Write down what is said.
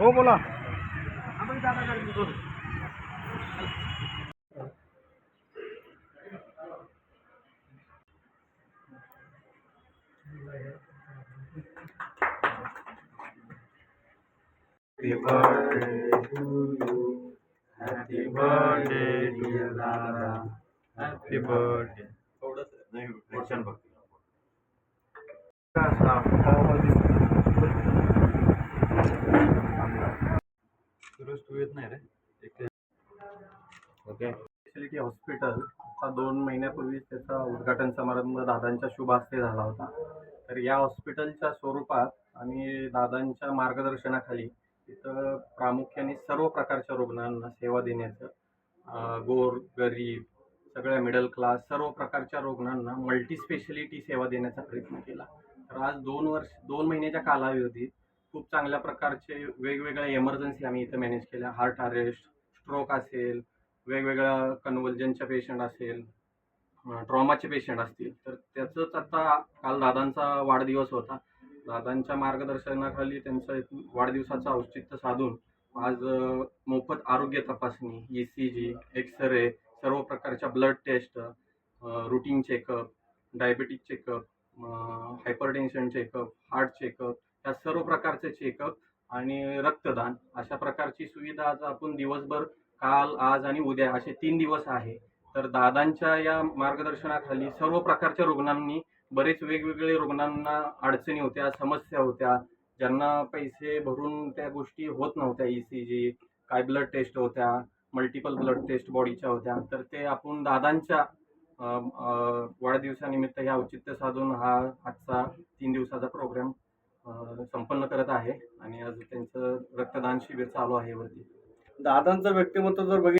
हो बोला Happy birthday to you. Happy birthday dear दादा. Happy birthday. थोडंच नाही वर्षान फक्त येत नाही रे. ओके. स्पेशालिटी हॉस्पिटल आता दोन महिन्यापूर्वी त्याचा उद्घाटन समारंभ दादांच्या शुभ हस्ते झाला होता. तर या हॉस्पिटलच्या स्वरूपात आणि दादांच्या मार्गदर्शनाखाली इथं प्रामुख्याने सर्व प्रकारच्या रुग्णांना सेवा देण्याचं गोर गरीब सगळ्या मिडल क्लास सर्व प्रकारच्या रुग्णांना मल्टी स्पेशलिटी सेवा देण्याचा प्रयत्न केला. तर आज दोन वर्ष दोन महिन्याच्या कालावधीत खूप चांगल्या प्रकारचे वेगवेगळ्या एमर्जन्सी आम्ही इथं मॅनेज केल्या. हार्ट अरेस्ट स्ट्रोक असेल वेगवेगळ्या कन्व्हल्जनच्या पेशंट असेल ट्रॉमाचे पेशंट असतील. तर त्याचंच आता काल दादांचा वाढदिवस होता. दादांच्या मार्गदर्शनाखाली त्यांचं वाढदिवसाचं औचित्य साधून आज मोफत आरोग्य तपासणी ई सी जी एक्सरे सर्व प्रकारच्या blood test routine checkup diabetic checkup hypertension checkup heart checkup ह्या सर्व प्रकारचे चेकअप आणि रक्तदान अशा प्रकारची सुविधा आज आपण दिवसभर काल आज आणि उद्या असे तीन दिवस आहे. तर दादांच्या या मार्गदर्शनाखाली सर्व प्रकारच्या रुग्णांनी बरेच वेगवेगळे रुग्णांना अडचणी होत्या समस्या होत्या. ज्यांना पैसे भरून त्या गोष्टी होत नव्हत्या ई सी जी काय ब्लड टेस्ट होत्या मल्टिपल ब्लड टेस्ट बॉडीच्या होत्या. तर ते आपण दादांच्या वाढदिवसानिमित्त ह्या औचित्य साधून हा आजचा तीन दिवसाचा प्रोग्राम संपन्न करत आहे आणि आज त्यांचं रक्तदान शिबिर चालू आहे वरती. दादांचं व्यक्तिमत्व जर बघितलं